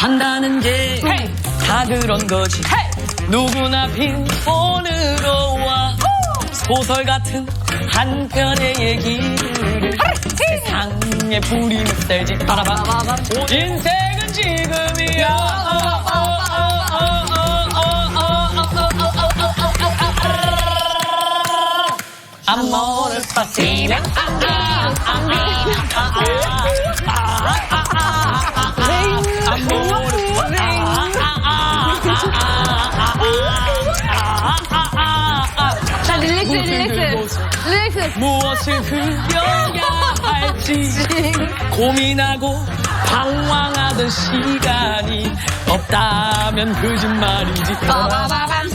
산다는 게 다 그런 거지 누구나 빈손으로 와 소설 같은 한 편의 얘기를 세상에 부리는 셀지 바라봐 인생은 지금이야 amore spazio 자, 릴렉스, 릴렉스. 릴렉스. 무엇을 그려야 할지 고민하고 방황하던 시간이 없다면 거짓말이지 빠바바밤.